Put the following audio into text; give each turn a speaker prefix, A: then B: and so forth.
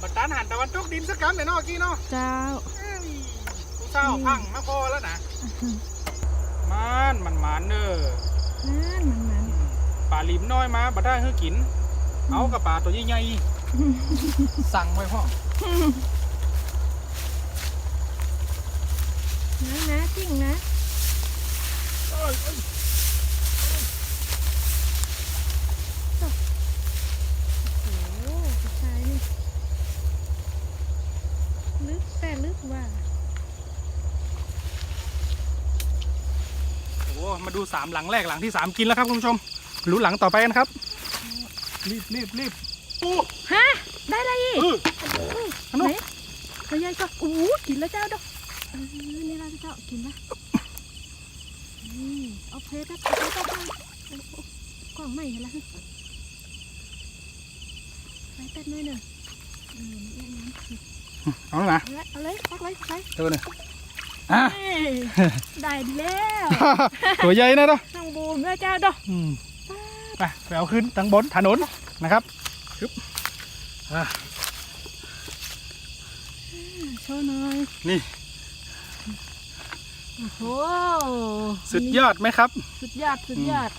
A: บัดตานหันตะวันตกดินสักกำเลยเนาะกี้เนาะ
B: เจ้า
A: เอ้ยผู้เศร้าพังมาพอแล้วนะมันมันหมานเด้อ
B: นั่นมันมัน
A: ปลาลิมน้อยมาบัดได้ให้กิน เอากับปลาตัวใหญ่ๆสั่งไว้พ่อ
B: นะนะจริงนะ
A: เอ้ยเอ้ย
B: โอ้โหผู้ชายนี่ ลึกแต่ลึกว่า
A: โอ้โหมาดูสามหลังแรกหลังที่สามกินแล้วครับคุณผู้ชมรู้หลังต่อไปกันครับ รีบรีบรีบโอ้
B: ฮะ ได้อะไรอีก
A: เอออันนู้น
B: ไหนตัวใหญ่ก็โอ้โหกินแล้วเจ้าดอกเออนี่เราจะเจ้ากินนะนี่เอาเพลทเอาเพลทเอาไปโอ้โหกล่องใหม่เห็นแล้วไปเต้นหน่อยหนึ่งเออนี่อย่างนั้น
A: เอาแล้วนะ
B: เอาเลยเอาเลยปักเลยไป
A: เจอเลยอะ
B: เอ้ยได้แล้ว
A: ตัวใหญ่นะเนาะ
B: น้องบูมเนื้อเจ้าดอก
A: อืมไปไปเอาขึ้นทางบนถนนนะครับฮึบอะ
B: โชว์หน่อย
A: นี่
B: โอ้โห
A: สุดยอดไหมครับ
B: สุดยอดสุดยอด